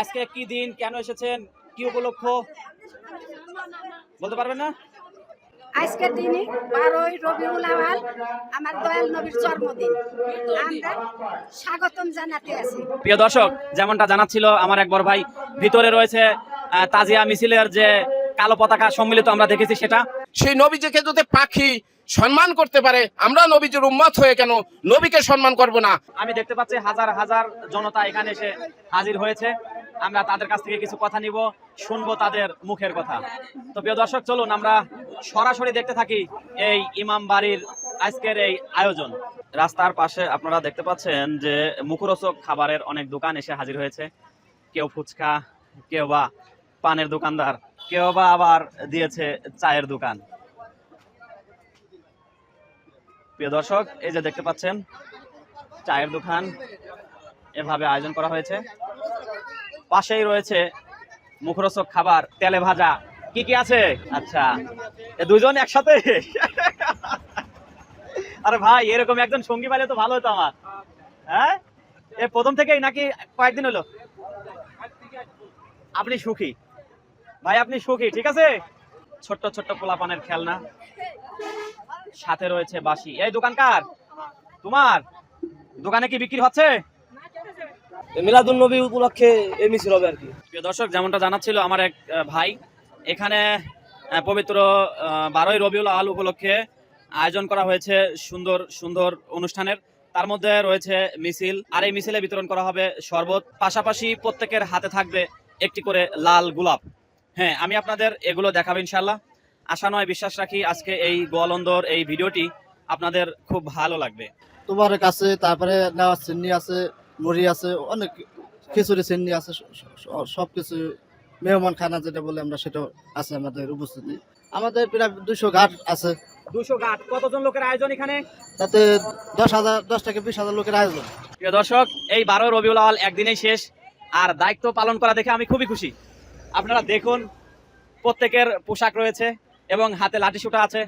আজকে কি দিন? কেন এসেছেন? কি উপলক্ষ? বলতে পারবেন না? আজকের দিনে বারোই রবিউল আওয়াল আমার দয়াল নবীর জন্মদিন। আমরা স্বাগতম জানাতে আছি। প্রিয় দর্শক যেমনটা জানাচ্ছিল আমার এক বড় ভাই ভিতরে রয়েছে আহ, তাজিয়া মিছিলের যে কালো পতাকা সম্মিলিত আমরা দেখেছি সেটা। সেই নবীজিকে যদি পাখি সম্মান করতে পারে আমরা নবীজির উম্মত হয়ে কেন নবীকে সম্মান করব না? আমি দেখতে পাচ্ছি হাজার হাজার জনতা এখানে এসে হাজির হয়েছে। আমরা তাদের কাছ থেকে কিছু কথা নিব, শুনব তাদের মুখের কথা। তো প্রিয় দর্শক, চলুন আমরা সরাসরি দেখতে থাকি এই ইমাম বাড়ির আজকের এই আয়োজন। রাস্তার পাশে আপনারা দেখতে পাচ্ছেন যে মুখরোচক খাবারের অনেক দোকান এসে হাজির হয়েছে। কেউ ফুচকা, কেউ বা পানের দোকানদার, কেউ বা আবার দিয়েছে চায়ের দোকান। প্রিয় দর্শক, এই যে দেখতে পাচ্ছেন, চায়ের দোকান এভাবে আয়োজন করা হয়েছে। পাশেই রয়েছে মুখরোচক খাবার, তেলে ভাজা। কি কি আছে? আচ্ছা দুজন একসাথে? আরে ভাই, এরকম একজন সঙ্গী পাইলে তো ভালো হতো আমার। হ্যাঁ? এ প্রথম থেকেই নাকি কয়েকদিন হলো? আপনি সুখী? ভাই, আপনি সুখী, ঠিক আছে? ছোট্ট ছোট্ট পোলাপানের খেলনা। সাথে রয়েছে বাসি এই দোকানকার তোমার? দোকানে কি বিক্রি হচ্ছে? মিলাদুল নবী উপলক্ষে এই মিছিল হবে আর কি। প্রিয় দর্শক যেমনটা জানাচ্ছিল আমার এক ভাই এখানে পবিত্র বারোই রবিউল আল উপলক্ষে আয়োজন করা হয়েছে সুন্দর সুন্দর অনুষ্ঠানের। তার মধ্যে রয়েছে মিছিল। আর এই মিছিলে বিতরণ করা হবে শরবত। পাশাপাশি প্রত্যেকের হাতে থাকবে একটি করে লাল গোলাপ। হ্যাঁ আমি আপনাদের এগুলো দেখাবো ইনশাল্লাহ আশা নয় বিশ্বাস রাখি আজকে এই গোয়ালন্দর এই ভিডিওটি আপনাদের খুব ভালো লাগবে। তোমার কাছে তারপরে নেওয়া চিনি আছে মুড়ি আছে অনেক খিচুড়ি চিনি আছে সব কিছু মেহমান খানা যেটা বলে আমরা সেটা আছে আমাদের উপস্থিতি। আমাদের প্রায় দুশো ঘাট আছে। দুশো গাট কতজন লোকের আয়োজন এখানে? তাতে দশ হাজার দশ থেকে বিশ হাজার লোকের আয়োজন। প্রিয় দর্শক এই বারো রবিউল আওয়াল একদিনেই শেষ আর দায়িত্ব পালন করা দেখে আমি খুবই খুশি। আপনারা দেখুন প্রত্যেকের পোশাক রয়েছে এবং হাতে লাঠি সুটা আছে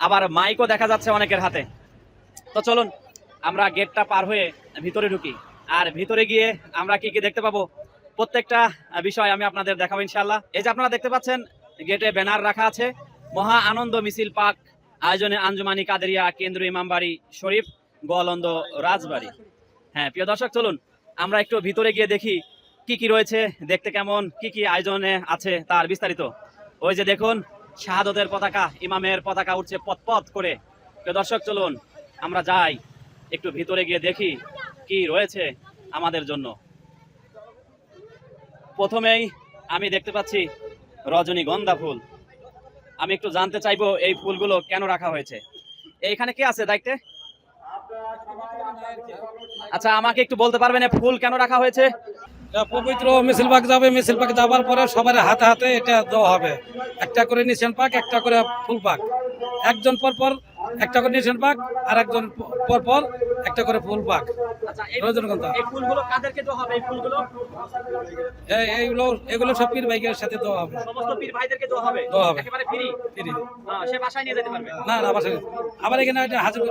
আবার মাইকও দেখা যাচ্ছে অনেকের হাতে। তো চলুন আমরা গেটটা পার হয়ে ভিতরে ঢুকি। আর ভিতরে গিয়ে আমরা কি কি দেখতে পাবো? প্রত্যেকটা বিষয় আমি আপনাদের দেখাবো ইনশাল্লাহ এই যে আপনারা দেখতে পাচ্ছেন, গেটে ব্যানার রাখা আছে। মহা আনন্দ মিছিল পাক আয়োজনে আঞ্জুমানি কাদেরিয়া কেন্দ্রীয় ইমামবাড়ি শরীফ, গোয়ালন্দ রাজবাড়ি। হ্যাঁ প্রিয় দর্শক, চলুন। আমরা একটু ভিতরে গিয়ে দেখি কি কি রয়েছে, দেখতে কেমন, কি কি আয়োজনে আছে তার বিস্তারিত। ওই যে দেখুন, শাহাদতের পতাকা, ইমামের পতাকা উঠছে পথ পথ করে। প্রিয় দর্শক, চলুন। আমরা যাই, একটু ভিতরে গিয়ে দেখি। কি রয়েছে আমাদের জন্য? প্রথমেই আমি দেখতে পাচ্ছি রজনীগন্ধা ফুল। আমি একটু জানতে চাইব এই ফুলগুলো কেন রাখা হয়েছে? এইখানে কে আছে দায়িত্বে? আচ্ছা আমাকে একটু বলতে পারবেন ফুল কেন রাখা হয়েছে? পবিত্র মিছিল পাক যাবে। মিছিল পাক যাবার পরে সবার হাতে হাতে এটা দেওয়া হবে। একটা করে নিশান পাক একটা করে ফুল পাক একজন পর পর একটা করে নিশান পাক আর একজন পর পর একটা করে ফুল পাক এই- ফুলগুলো কাদেরকে দেওয়া হবে? এই ফুলগুলো? এইগুলো এগুলো সব পীর বাইকের সাথে দেওয়া হবে। সমস্ত পীর ভাইদেরকে দেওয়া হবে? দেওয়া হবে। একেবারে ফ্রি ফ্রি সে বাসায় নিয়ে যেতে পারবে? না না বাসায় আবার এখানে এটা হাজির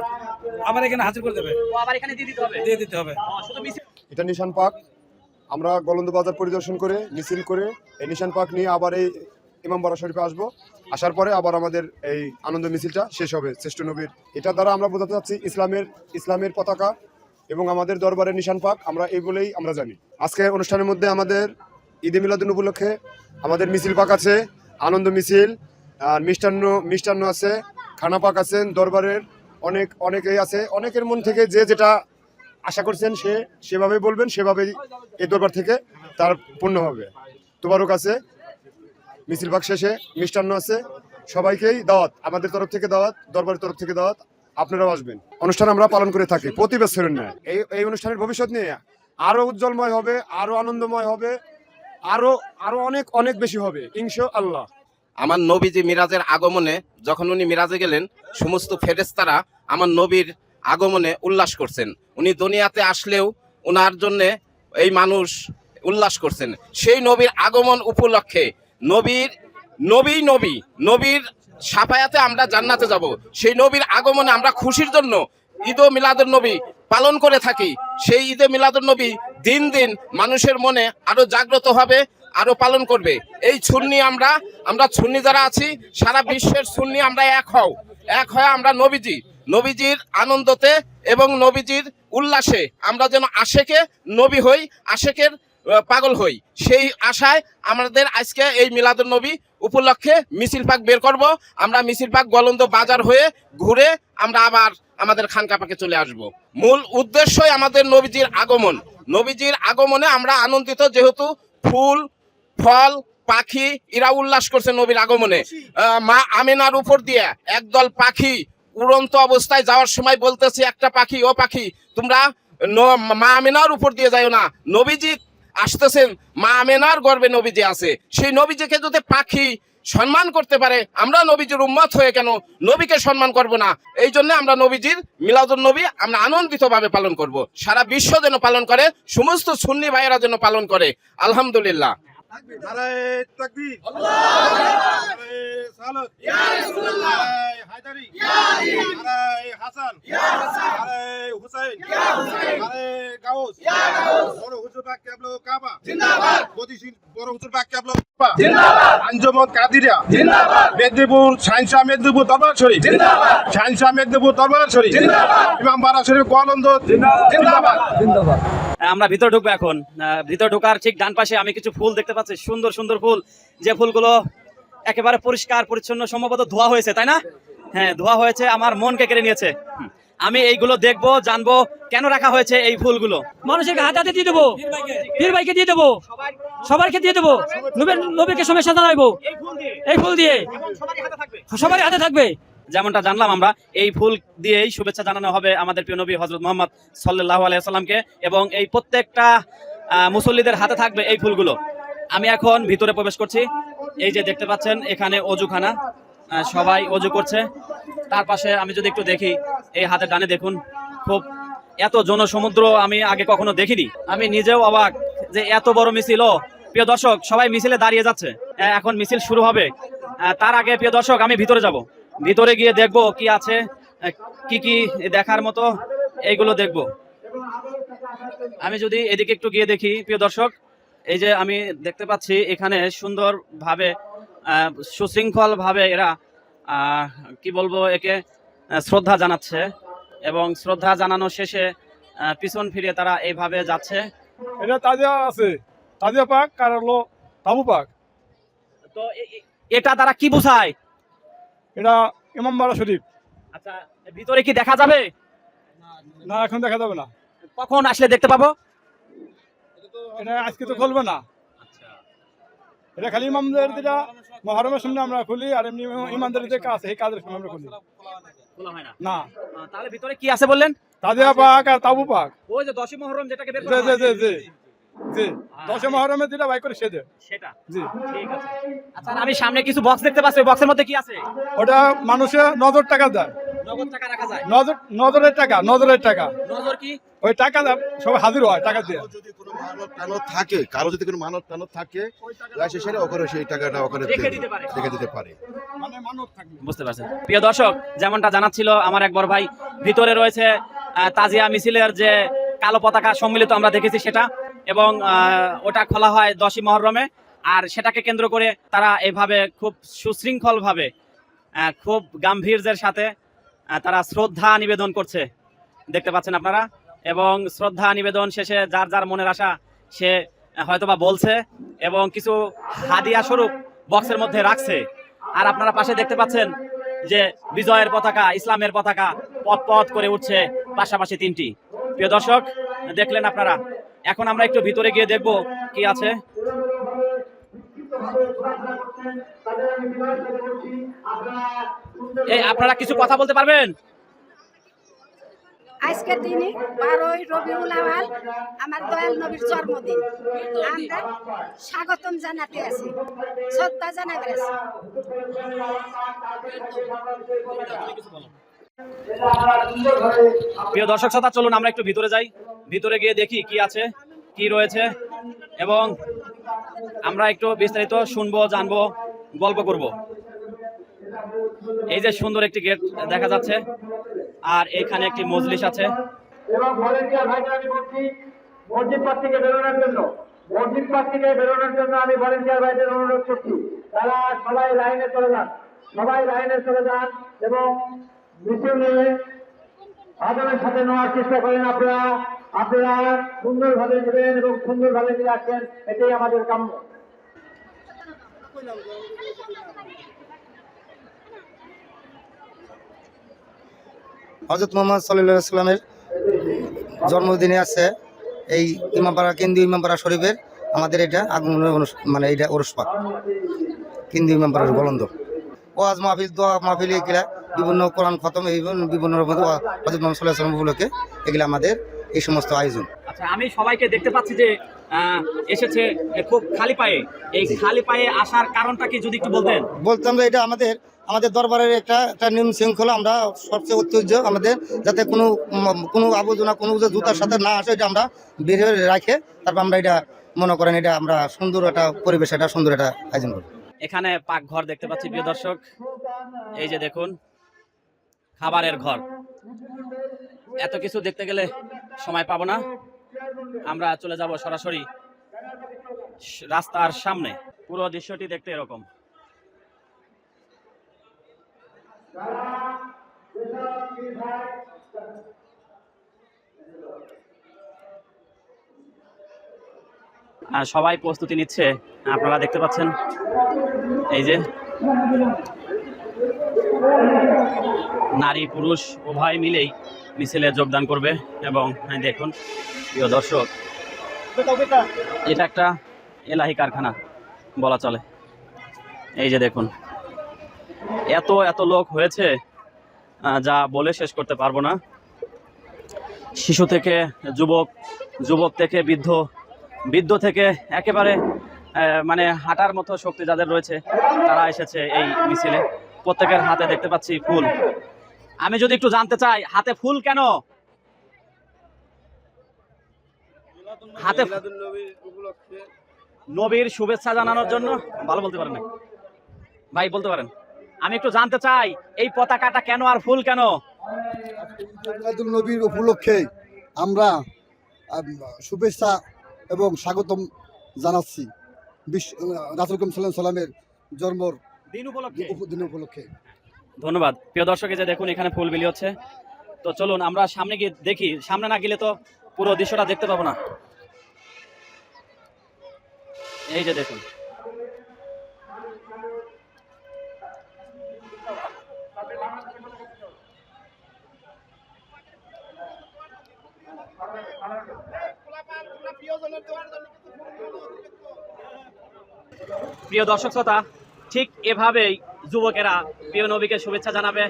আবার এখানে হাজির করে দেবে। আবার এখানে দিয়ে দিতে হবে? দিয়ে দিতে হবে। ও, শুধু মিছিল এটা নিশান পাক আমরা গলন্দ বাজার পরিদর্শন করে মিছিল করে এই নিশান পার্ক নিয়ে আবার এই ইমামবাড়া শরীফে আসব। আসার পরে আবার আমাদের এই আনন্দ মিছিলটা শেষ হবে শ্রেষ্ঠ নবীর। এটা দ্বারা আমরা বোঝাতে চাচ্ছি ইসলামের ইসলামের পতাকা। এবং আমাদের দরবারের নিশান পাক, আমরা এই বলেই আমরা জানি। আজকে অনুষ্ঠানের মধ্যে আমাদের ঈদে মিলাদুন উপলক্ষে আমাদের মিছিল পাক আছে, আনন্দ মিছিল, আর মিষ্টান্ন মিষ্টান্ন আছে, খানা পাক আছেন, দরবারের অনেক, অনেকেই আছে। অনেকের মন থেকে যে যেটা আশা করছেন সে সেভাবে বলবেন, সেভাবেই এই দরবার থেকে তার পূর্ণ হবে। তোমারও কাছে মিছিল পাক শেষে মিষ্টান্ন আছে, সবাইকেই দাওয়াত, আমাদের তরফ থেকে দাওয়াত, দরবারের তরফ থেকে দাওয়াত। আপনারাও আসবেন। অনুষ্ঠান আমরা পালন করে থাকি, প্রতি বছরের ন্যায়। এই এই অনুষ্ঠানের ভবিষ্যৎ নিয়ে আরও উজ্জ্বলময় হবে, আরও আনন্দময় হবে, আরও আরও অনেক অনেক বেশি হবে ইনশা আল্লাহ আমার নবীজি মিরাজের আগমনে, যখন উনি মিরাজে গেলেন, সমস্ত ফেরেস্তারা আমার নবীর আগমনে উল্লাস করছেন। উনি দুনিয়াতে আসলেও ওনার জন্য এই মানুষ উল্লাস করছেন। সেই নবীর আগমন উপলক্ষে নবীর, নবী নবী, নবীর সাফায়াতে আমরা জান্নাতে যাব। সেই নবীর আগমনে আমরা খুশির জন্য ঈদ মিলাদুল নবী পালন করে থাকি। সেই ঈদে মিলাদুন্নবী দিন দিন মানুষের মনে আরও জাগ্রত হবে, আরও পালন করবে। এই সুন্নি আমরা আমরা সুন্নি যারা আছি, সারা বিশ্বের সুন্নি আমরা এক হও। এক হয়ে আমরা নবীজি, নবীজির আনন্দতে এবং নবীজির উল্লাসে আমরা যেন আশেকে নবী হই, আশেকের পাগল হই। সেই আশায় আমাদের আজকে এই মিলাদুন নবী উপলক্ষে মিছিল পাক বের করব। আমরা মিছিল পাক গলন্দ বাজার হয়ে ঘুরে আমরা আবার আমাদের খানকা পাকে চলে আসব। মূল উদ্দেশ্যই আমাদের নবীজির আগমন। নবীজির আগমনে আমরা আনন্দিত যেহেতু ফুল, ফল, পাখি, এরা উল্লাস করছে নবীর আগমনে। মা আমেনার উপর দিয়ে একদল পাখি উড়ন্ত অবস্থায় যাওয়ার সময় বলতেছে, একটা পাখি, ও পাখি, তোমরা মা আমেনার উপর দিয়ে যাও না। নবীজি আসতেছেন মা আমেনার গর্বে নবীজি আছে। সেই নবীজিকে যদি পাখি সম্মান করতে পারে, আমরা নবীজির উম্মত হয়ে কেন নবীকে সম্মান করব না? এই জন্য আমরা নবীজির মিলাদুল নবী আমরা আনন্দিতভাবে পালন করব। সারা বিশ্ব যেন পালন করে, সমস্ত সুন্নি ভাইয়েরা যেন পালন করে। আলহামদুলিল্লাহ। নারায়ে তাকবীর। নারায়ে সালাত। নারায়ে হায়দারি। ইয়া হাসান। ইয়া হুসাইন। গাউস। বড় হুজুর পাক কেবল কাবা। জিন্দাবাদ। গতিশীল বড় হুজুর পাক কেবল কাবা। জিন্দাবাদ। আঞ্জুমান কাদিরিয়া। জিন্দাবাদ। মেদিনীপুর সাইনসা মেদিনীপুর দরবার শরীফ। জিন্দাবাদ। সাইনসা মেদিনীপুর দরবার শরীফ। জিন্দাবাদ। ইমাম বাড়া শরীফ গোয়ালন্দ। জিন্দাবাদ। আমরা ভিতরে ঢুকবো এখন। ভিতরে ঢোকার ঠিক ডান পাশে আমি কিছু ফুল দেখতে পাচ্ছি। সুন্দর সুন্দর ফুল। যে ফুলগুলো একেবারে পরিষ্কার পরিচ্ছন্ন সম্ভবত ধোয়া হয়েছে তাই না? হ্যাঁ ধোয়া হয়েছে আমার মনকে কেড়ে নিয়েছে। আমি এইগুলো দেখব জানব কেন রাখা হয়েছে এই ফুলগুলো? মানুষের হাতে হাতে দিয়ে দেবো। পীর ভাইকে দিয়ে দেবো। সবাইকে দিয়ে দেবো। নবীর নবীকে শুভেচ্ছা জানাইবো এই ফুল দিয়ে। সবারই হাতে থাকবে। যেমনটা জানলাম আমরা, এই ফুল দিয়েই শুভেচ্ছা জানানো হবে আমাদের প্রিয় নবী হজরত মোহাম্মদ সাল্লাহ আলাইসাল্লামকে এবং এই প্রত্যেকটা মুসল্লিদের হাতে থাকবে এই ফুলগুলো। আমি এখন ভিতরে প্রবেশ করছি। এই যে দেখতে পাচ্ছেন, এখানে অজুখানা সবাই অজু করছে। তার পাশে আমি যদি একটু দেখি, এই হাতে ডানে দেখুন, খুব এত জনসমুদ্র আমি আগে কখনো দেখিনি। আমি নিজেও অবাক যে এত বড় মিছিল। ও, প্রিয় দর্শক, সবাই মিছিলে দাঁড়িয়ে যাচ্ছে। এখন মিছিল শুরু হবে। তার আগে, প্রিয় দর্শক, আমি ভিতরে যাব। ভিতরে গিয়ে দেখব কি আছে কি কি দেখার মতো এইগুলো দেখব। আমি যদি এদিকে একটু গিয়ে দেখি প্রিয় দর্শক এই যে আমি দেখতে পাচ্ছি এখানে সুন্দর ভাবে সুশৃঙ্খল ভাবে এরা কি বলব একে শ্রদ্ধা জানাচ্ছে এবং শ্রদ্ধা জানানো শেষে পিছন ফিরে তারা এইভাবে যাচ্ছে। এটা তাজিয়া আছে তাজিয়া পাক আর হলো তাবু পাক। তো এটা তারা কি বোঝায়? এটা ইমামবাড়া শরীফ। আচ্ছা ভিতরে কি দেখা যাবে? না এখন দেখা যাবে না। কখন আসলে দেখতে পাবো? এটা আজকে তো খুলবে না। এটা খালি ইমামদের যেটা মহরমের সামনে আমরা খুলি আর এমনি ইমামদের যে কাজ এই কাজের সময় আমরা খুলি। না? তাহলে ভিতরে কি আছে বললেন? তাজিয়া পাক আর তাবু পাক। ওই যে দশই মহরম যেটাকে বের করা জি জি জি। জি দশে মহরমের যেটা বাই করে সেদে সেটা জি। ঠিক আছে। আচ্ছা আমি সামনে কিছু বক্স দেখতে পাচ্ছি ওই বক্সের মধ্যে কি আছে? ওটা মানুষে নজর টাকা দেয়। নগদ টাকা রাখা যায়। নজর নজরের টাকা নজরের টাকা। নজর কি? ওই টাকা সবাই হাজির হয় টাকা দিয়ে। যদি কোনো মানত টানত থাকে কারও যদি কোনো টানত থাকে সে সেটা ওখানে সেই টাকাটা ওখানে রেখে দিতে পারে। রেখে দিতে পারে। মানে থাকবে বুঝতে পারছেন প্রিয় দর্শক যেমনটা জানাচ্ছিল আমার এক বড় ভাই ভিতরে রয়েছে আহ, তাজিয়া মিছিলের যে কালো পতাকা সম্মিলিত আমরা দেখেছি সেটা। এবং ওটা খোলা হয় দশই মহরমে। আর সেটাকে কেন্দ্র করে তারা এভাবে খুব সুশৃঙ্খল ভাবে খুব গাম্ভীর্যের সাথে তারা শ্রদ্ধা নিবেদন করছে। দেখতে পাচ্ছেন আপনারা? এবং শ্রদ্ধা নিবেদন শেষে যার যার মনের আশা, সে হয়তোবা বলছে এবং কিছু হাদিয়া স্বরূপ বক্সের মধ্যে রাখছে। আর আপনারা পাশে দেখতে পাচ্ছেন যে বিজয়ের পতাকা, ইসলামের পতাকা পথ পথ করে উঠছে পাশাপাশি তিনটি। প্রিয় দর্শক, দেখলেন আপনারা এখন আমরা একটু ভিতরে গিয়ে দেখব কি আছে। এই আপনারা কিছু কথা বলতে পারবেন? আজকের দিনে বারোই রবিউল আওয়াল আমার দয়াল নবীর জন্মদিন। আমরা স্বাগতম জানাতে আছি শ্রদ্ধা জানাতে আছি। প্রিয় দর্শক শ্রোতা, চলুন আমরা একটু ভিতরে যাই। ভিতরে গিয়ে দেখি কি আছে, কি রয়েছে, এবং আমরা একটু বিস্তারিত শুনব, জানব, গল্প করব। এই যে সুন্দর একটি গেট দেখা যাচ্ছে, আর এখানে একটি মজলিস আছে। এবং মিছিল সাথে নেওয়ার চেষ্টা করেন আপনারা। আপনারা সুন্দরভাবে নেবেন এবং সুন্দরভাবে নিয়ে আসবেন এটাই আমাদের কাম্য। হজরত মোহাম্মদ সাল্লাহ সাল্লামের জন্মদিনে আছে এই ইমামপাড়া কেন্দ্রীয় ইমামপাড়া শরীফের আমাদের এটা আগমনের মানে এটা ওরসপাক কেন্দ্রীয় ইমামপাড়ার গলন্দ। ওয়াজ মাহফিল, দোয়া মাহফিল এগুলা বিভিন্ন কোরআন খতম এই বিভিন্ন রকমের ওয়া- হজরত মোহাম্মদ সাল্লাহ সাল্লাম উপলক্ষে এগুলা আমাদের এই সমস্ত আয়োজন। আচ্ছা আমি সবাইকে দেখতে পাচ্ছি যে এসেছে খুব খালি পায়ে। এই খালি পায়ে আসার কারণটা কি যদি একটু বলতেন? বলতাম যে এটা আমাদের আমাদের দরবারের একটা একটা নিয়ম শৃঙ্খলা। আমরা সবচেয়ে ঐতিহ্য আমাদের যাতে কোনো কোনো আবর্জনা কোনো জুতার সাথে না আসে এটা আমরা বের রাখে। তারপর আমরা এটা মনে করেন এটা আমরা সুন্দর একটা পরিবেশ একটা সুন্দর একটা আয়োজন করি এখানে পাকঘর দেখতে পাচ্ছি প্রিয় দর্শক। এই যে দেখুন খাবারের ঘর। এত কিছু দেখতে গেলে সময় পাবো না। আমরা চলে যাব সরাসরি রাস্তার সামনে। পুরো দৃশ্যটি দেখতে এরকম। সবাই প্রস্তুতি নিচ্ছে। আপনারা দেখতে পাচ্ছেন। এই যে নারী, পুরুষ, উভয় মিলেই মিছিলে যোগদান করবে এবং দেখুন, প্রিয় দর্শক, এটা একটা এলাহি কারখানা বলা চলে। এই যে দেখুন, এত এত লোক হয়েছে যা বলে শেষ করতে পারব না। শিশু থেকে যুবক যুবক থেকে বৃদ্ধ বৃদ্ধ থেকে একেবারে মানে হাঁটার মতো শক্তি যাদের রয়েছে, তারা এসেছে এই মিছিলে। প্রত্যেকের হাতে দেখতে পাচ্ছি ফুল। আমি যদি একটু জানতে চাই, হাতে ফুল কেন? হাতে নবীর শুভেচ্ছা জানানোর জন্য? ভালো বলতে পারেন ভাই, বলতে পারেন। আমি একটু জানতে চাই, এই পতাকাটা কেন আর ফুল কেন? নবীর উপলক্ষে আমরা শুভেচ্ছা এবং স্বাগতম জানাচ্ছি। বিশ্ব রাসুল সাল্লামের জন্মর দিন উপলক্ষে। দিন উপলক্ষে। ধন্যবাদ। প্রিয় দর্শক যে দেখুন এখানে ফুল বিলি হচ্ছে। তো চলুন আমরা সামনে গিয়ে দেখি। সামনে না গেলে তো পুরো দৃশ্যটা দেখতে পাবো না। এই যে দেখুন। প্রিয় দর্শক শ্রোতা ঠিক এভাবেই যুবকেরা প্রিয় নবীকে শুভেচ্ছা জানাবে।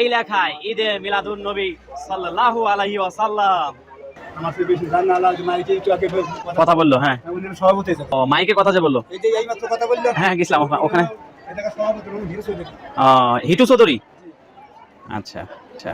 এই লেখায় ঈদে মিলাদুন নবী মাইকে একটু আগে কথা বলল হ্যাঁ। ও মাইকে কথা যে বলল? হ্যাঁ গেছিলাম ওখানে হিটু চৌধুরী? আচ্ছা আচ্ছা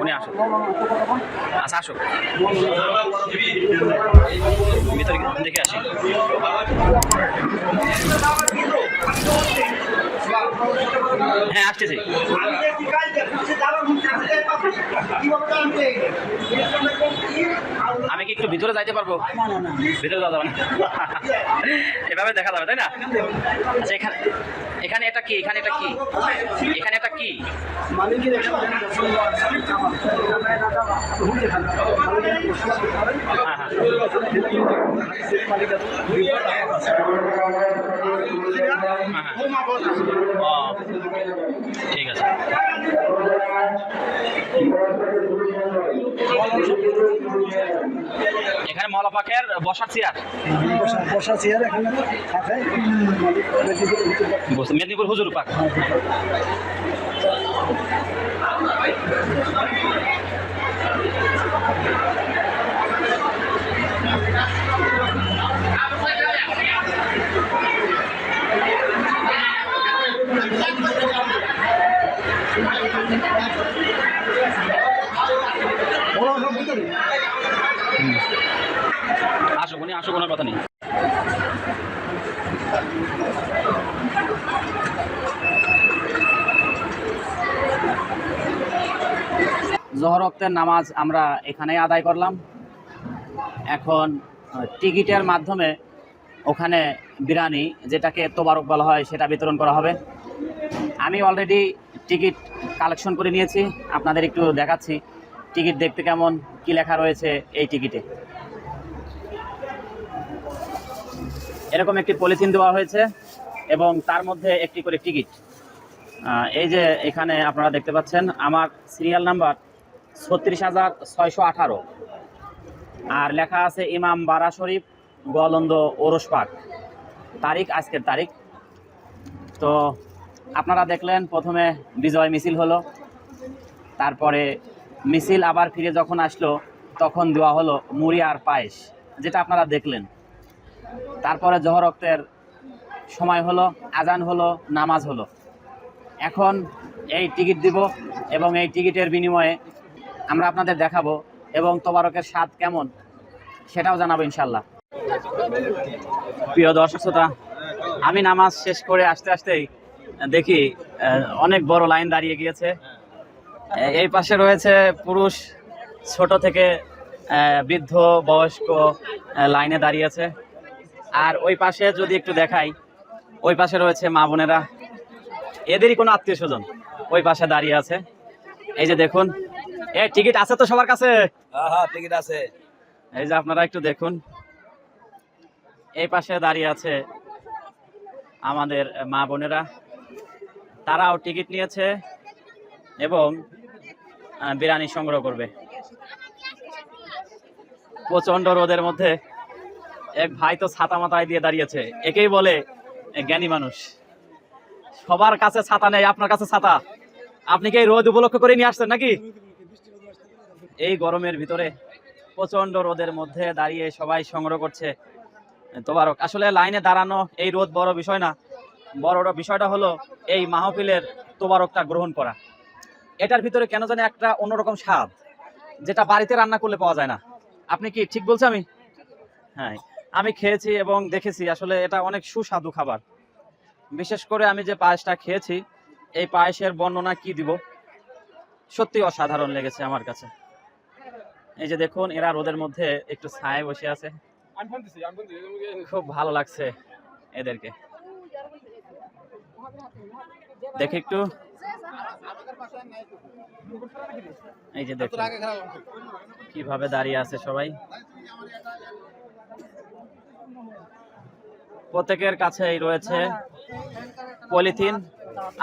উনি আসুন আসুক ভিতরে দেখে আসি। হ্যাঁ আসতেছি। আমি কি একটু ভিতরে যাইতে পারব? ভিতরে যাওয়া যাবে না। এভাবে দেখা যাবে তাই না? আচ্ছা এখানে এখানে এটা কি? এখানে এটা কি? এখানে কি হ্যাঁ, হ্যাঁ। হ্যাঁ, হ্যাঁ। ঠিক আছে এখানে মলা পাখের বসার চেয়ার বসা চেয়ার এখানে মেদিনীপুর হুজুর পাক আসো কোনো কথা নেই। জহর ওয়াক্তের নামাজ আমরা এখানেই আদায় করলাম। এখন টিকিটের মাধ্যমে ওখানে বিরিয়ানি যেটাকে তোবারক বলা হয়, সেটা বিতরণ করা হবে। আমি অলরেডি টিকিট কালেকশন করে নিয়েছি। আপনাদের একটু দেখাচ্ছি। টিকিট দেখতে কেমন? কি লেখা রয়েছে এই টিকিটে? এরকম একটি পলিথিন দেওয়া হয়েছে এবং তার মধ্যে একটি করে টিকিট। এই যে এখানে আপনারা দেখতে পাচ্ছেন, আমার সিরিয়াল নাম্বার ছত্রিশ হাজার ছয়শো আঠারো। আর লেখা আছে ইমাম বারা শরীফ, গোয়ালন্দ ওরস পাক তারিখ, আজকের তারিখ। তো আপনারা দেখলেন, প্রথমে বিজয় মিছিল হলো, তারপরে মিছিল আবার ফিরে যখন আসলো, তখন দেওয়া হলো মুড়ি আর পায়েস, যেটা আপনারা দেখলেন। তারপরে জহর রক্তের সময় হলো, আজান হলো, নামাজ হলো। এখন এই টিকিট দিব এবং এই টিকিটের বিনিময়ে আমরা আপনাদের দেখাবো এবং তোবারকের স্বাদ কেমন, সেটাও জানাব ইনশাল্লাহ প্রিয় দর্শক শ্রোতা, আমি নামাজ শেষ করে আসতে আসতেই দেখি অনেক বড় লাইন দাঁড়িয়ে গিয়েছে। এই পাশে রয়েছে পুরুষ ছোট থেকে বৃদ্ধ বয়স্ক লাইনে দাঁড়িয়েছে আর ওই পাশে যদি একটু দেখাই ওই পাশে রয়েছে মা বোনেরা। এদেরই কোনো আত্মীয় স্বজন ওই পাশে দাঁড়িয়ে আছে। এই যে দেখুন এ টিকিট আছে তো সবার কাছে? হ্যাঁ টিকিট আছে। এই যে আপনারা একটু দেখুন এই পাশে দাঁড়িয়ে আছে আমাদের মা বোনেরা। তারাও টিকিট নিয়েছে এবং বিরিয়ানি সংগ্রহ করবে। প্রচণ্ড রোদের মধ্যে এক ভাই তো ছাতা মাথায় দিয়ে দাঁড়িয়েছে। একেই বলে জ্ঞানী মানুষ। সবার কাছে ছাতা নেই, আপনার কাছে ছাতা। আপনি কি রোদ উপলক্ষ করে নিয়ে আসছেন নাকি? এই গরমের ভিতরে প্রচণ্ড রোদের মধ্যে দাঁড়িয়ে সবাই সংগ্রহ করছে। তোবারক, আসলে লাইনে দাঁড়ানো এই রোদ বড় বিষয় না। বড় বিষয়টা হলো এই মাহফিলের তোবারকটা গ্রহণ করা। এটার ভিতরে কেন জানি একটা অন্যরকম স্বাদ, যেটা বাড়িতে রান্না করলে পাওয়া যায় না। আপনি কি ঠিক বলছি আমি? হ্যাঁ আমি খেয়েছি এবং দেখেছি, আসলে এটা অনেক সুস্বাদু খাবার। বিশেষ করে আমি যে পায়েসটা খেয়েছি, এই পায়েসের বর্ণনা কি দিব? সত্যি অসাধারণ লেগেছে আমার কাছে। এই যে দেখুন, এরা রোদের মধ্যে একটু ছায় বসে আছে। খুব ভালো লাগছে এদেরকে। দেখে একটু এই যে দেখুন, কীভাবে দাঁড়িয়ে আছে সবাই। প্রত্যেকের কাছেই রয়েছে পলিথিন।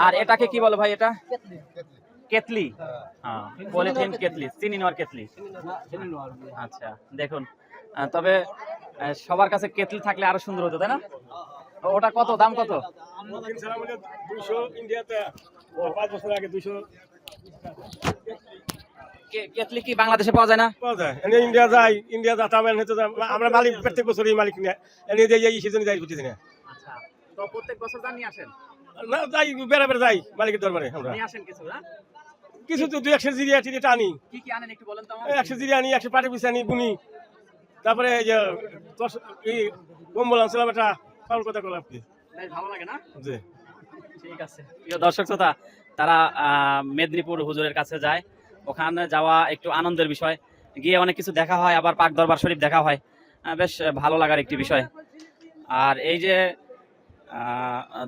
আর এটাকে কি বলো ভাই এটা? কেতলি। হ্যাঁ পলিথিন কেতলি, চিনি নেওয়ার কেতলি। আচ্ছা দেখুন তবে সবার কাছে কেতলি থাকলে আরও সুন্দর হতো, তাই না? ওটা কত, দাম কত? পাঁচ বছর আগে দুইশো। কি বাংলাদেশে পাওয়া যায় না? পাওয়া যায়। ইন্ডিয়া যাই ইন্ডিয়া যাতাম আমরা মালিক প্রত্যেক বছরই মালিক নিয়ে এনে দিয়ে এই সিজনে যাই বুঝতেছি না আচ্ছা তো প্রত্যেক বছর যান নিয়ে আসেন? না যাই মালিকের দরবারে আমরা। নিয়ে আসেন কিছু না? কিছু তো দুই একশো জিরিয়া টিরিয়া আনি কি কি আনেন একটু বলেন তো একশো জিরিয়া আনি একশো পাটি পিস আনি বুনি। তারপরে এই যে দশ এই কম্বল আনছিলাম একটা কথা করলাম ভালো লাগে না? জি। ঠিক আছে। প্রিয় দর্শক শ্রোতা, তারা মেদিনীপুর হুজুরের কাছে যায়। ওখানে যাওয়া একটু আনন্দের বিষয়। গিয়ে অনেক কিছু দেখা হয়, আবার পাক দরবার শরীফ দেখা হয়। বেশ ভালো লাগার একটি বিষয়। আর এই যে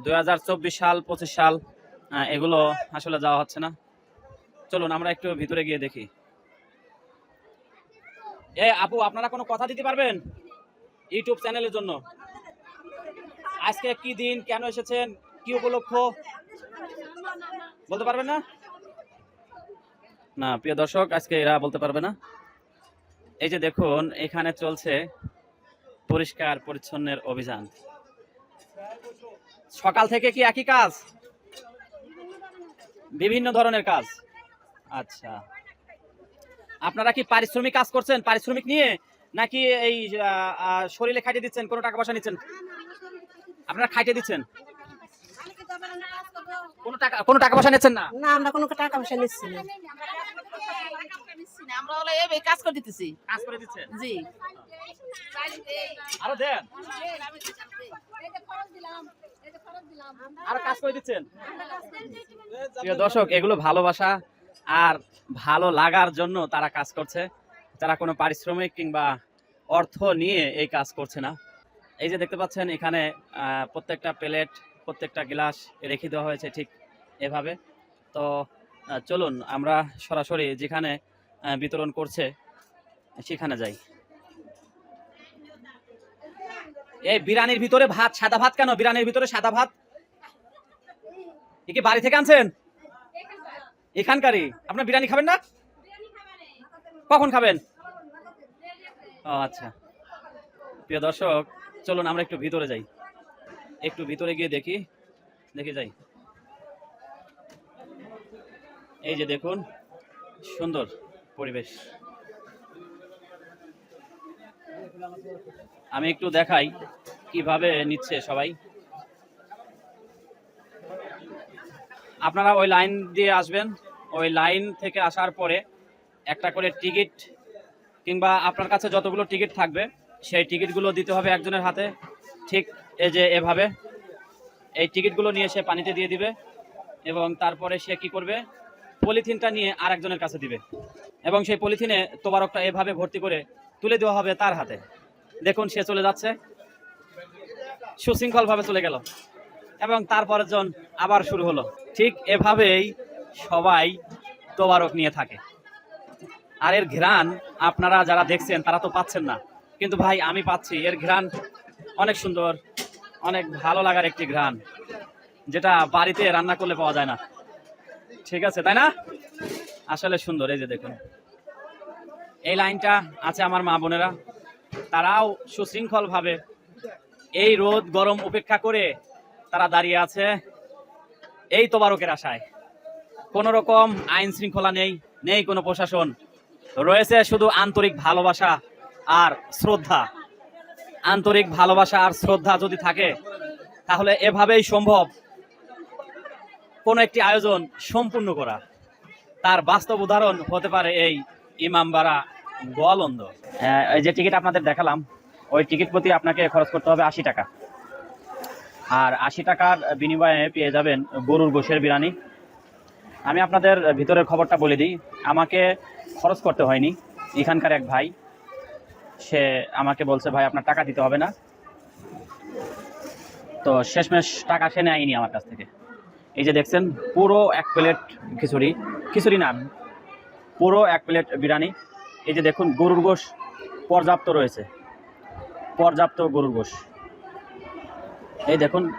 দুই হাজার চব্বিশ সাল, পঁচিশ সাল এগুলো আসলে যাওয়া হচ্ছে না। চলুন, আমরা একটু ভিতরে গিয়ে দেখি। এ, আপু, আপনারা কোনো কথা দিতে পারবেন? ইউটিউব চ্যানেলের জন্য। আজকে কি দিন? কেন এসেছেন? কি উপলক্ষ? বলতে পারবেন না? না, প্রিয় দর্শক, আজকে এরা বলতে পারবে না। এই যে দেখুন, এখানে চলছে পরিষ্কার পরিচ্ছন্নের অভিযান। সকাল থেকে কি একই কাজ? বিভিন্ন ধরনের কাজ। আচ্ছা। আপনারা কি পারিশ্রমিক কাজ করছেন? পারিশ্রমিক নিয়ে? নাকি এই শরীরে খাইয়ে দিচ্ছেন, কোনো টাকা পয়সা নিচ্ছেন? আপনারা খাইতে দিচ্ছেন? কোনো টাকা কোনো টাকা পয়সা নিচ্ছেন না? না আমরা কোনো টাকা পয়সা নিচ্ছি না। আমরা হলো এই কাজ করে দিতেছি। কাজ করে দিচ্ছেন? জি। আরও দেন। আরও কাজ করে দিচ্ছেন? প্রিয় দর্শক এগুলো ভালোবাসা আর ভালো লাগার জন্য তারা কাজ করছে। তারা কোনো পারিশ্রমিক কিংবা অর্থ নিয়ে এই কাজ করছে না। এই যে দেখতে পাচ্ছেন এখানে আহ, প্রত্যেকটা প্লেট প্রত্যেকটা গ্লাস রেখে দেওয়া হয়েছে ঠিক এভাবে। তো চলুন আমরা সরাসরি যেখানে বিতরণ করছে, সেখানে যাই। এই বিরিয়ানির ভিতরে ভাত, সাদা ভাত কেন? বিরিয়ানির ভিতরে সাদা ভাত? কি বাড়ি থেকে আনছেন? এখানকারই? আপনার বিরিয়ানি খাবেন না? কখন খাবেন? ও আচ্ছা। প্রিয় দর্শক, চলুন আমরা একটু ভিতরে যাই। একটু ভিতরে গিয়ে দেখি, দেখে যাই। এই যে দেখুন, সুন্দর পরিবেশ। আমি একটু দেখাই কীভাবে নিচ্ছে সবাই। আপনারা ওই লাইন দিয়ে আসবেন। ওই লাইন থেকে আসার পরে একটা করে টিকিট কিংবা আপনার কাছে যতগুলো টিকিট থাকবে, সেই টিকিটগুলো দিতে হবে একজনের হাতে। ঠিক এই যে এভাবে এই টিকিটগুলো নিয়ে সে পানিতে দিয়ে দিবে এবং তারপরে সে কি করবে? পলিথিনটা নিয়ে আরেকজনের কাছে দিবে। এবং সেই পলিথিনে তোবারকটা এভাবে ভর্তি করে তুলে দেওয়া হবে তার হাতে। দেখুন, সে চলে যাচ্ছে। সুশৃঙ্খল ভাবে চলে গেল। এবং তারপরের জন আবার শুরু হলো। ঠিক এভাবেই সবাই তোবারক নিয়ে থাকে। আর এর ঘ্রাণ আপনারা যারা দেখছেন, তারা তো পাচ্ছেন না। কিন্তু ভাই, আমি পাচ্ছি। এর ঘ্রাণ অনেক সুন্দর, অনেক ভালো লাগার একটি ঘ্রাণ, যেটা বাড়িতে রান্না করলে পাওয়া যায় না। ঠিক আছে, তাই না? আসলে সুন্দর, এই যে দেখুন। এই লাইনটা আছে আমার মা বোনেরা। তারাও সুশৃঙ্খল ভাবে এই রোদ গরম উপেক্ষা করে তারা দাঁড়িয়ে আছে এই তোবারকের আশায়। কোন রকম আইন শৃঙ্খলা নেই নেই কোনো প্রশাসন। রয়েছে শুধু আন্তরিক ভালোবাসা আর শ্রদ্ধা। আন্তরিক ভালোবাসা আর শ্রদ্ধা যদি থাকে, তাহলে এভাবেই সম্ভব কোন একটি আয়োজন সম্পূর্ণ করা। তার বাস্তব উদাহরণ হতে পারে এই ইমামবাড়া গোয়ালন্দ। যে টিকিট আপনাদের দেখালাম, ওই টিকিট প্রতি আপনাকে খরচ করতে হবে আশি টাকা। আর আশি টাকার বিনিময়ে পেয়ে যাবেন গরুর গোশের বিরিয়ানি। আমি আপনাদের ভিতরের খবরটা বলে দিই, আমাকে খরচ করতে হয়নি, এখানকার এক ভাই। সে আমাকে বলছে, ভাই, আপনার টাকা দিতে হবে না। তো শেষমেশ টাকা সে নেয়নি আমার কাছ থেকে। এই যে দেখছেন, পুরো এক প্লেট খিচুড়ি। খিচুড়ি না, পুরো এক প্লেট বিরিয়ানি। এই যে দেখুন, গরুর গোশ পর্যাপ্ত রয়েছে। পর্যাপ্ত গরুর গোশ। এই দেখুন,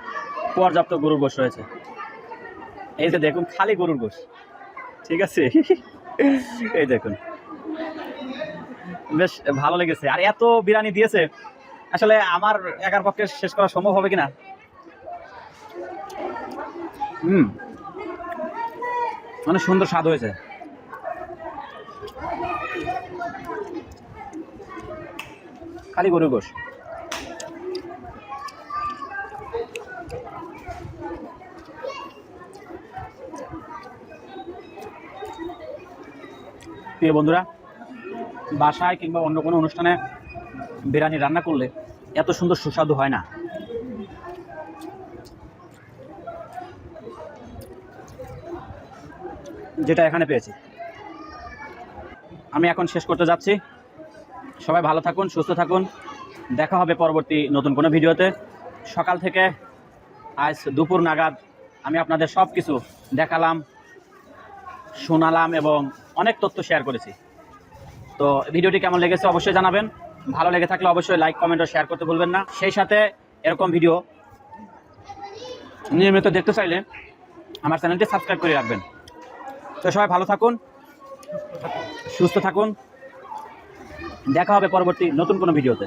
পর্যাপ্ত গরুর গোশ রয়েছে। এই যে দেখুন, খালি গরুর গোশ। ঠিক আছে? এই দেখুন। বেশ ভালো লেগেছে। আর এত বিরিয়ানি দিয়েছে, আসলে আমার একার পক্ষে শেষ করা সম্ভব হবে কিনা? হুম। অনেক সুন্দর স্বাদ হয়েছে। খালি গরুর গোশ। প্রিয় বন্ধুরা বাসায় কিংবা অন্য কোনো অনুষ্ঠানে বিরিয়ানি রান্না করলে এত সুন্দর সুস্বাদু হয় না। যেটা এখানে পেয়েছি। আমি এখন শেষ করতে যাচ্ছি। সবাই ভালো থাকুন, সুস্থ থাকুন। দেখা হবে পরবর্তী নতুন কোনো ভিডিওতে। সকাল থেকে আজ দুপুর নাগাদ আমি আপনাদের সব কিছু দেখালাম, শোনালাম এবং অনেক তথ্য শেয়ার করেছি। তো ভিডিওটি কেমন লেগেছে অবশ্যই জানাবেন। ভালো লেগে থাকলে অবশ্যই লাইক, কমেন্ট ও শেয়ার করতে ভুলবেন না। সেই সাথে এরকম ভিডিও নিয়মিত দেখতে চাইলে আমার চ্যানেলটি সাবস্ক্রাইব করে রাখবেন। তো সবাই ভালো থাকুন, সুস্থ থাকুন। দেখা হবে পরবর্তী নতুন কোনো ভিডিওতে।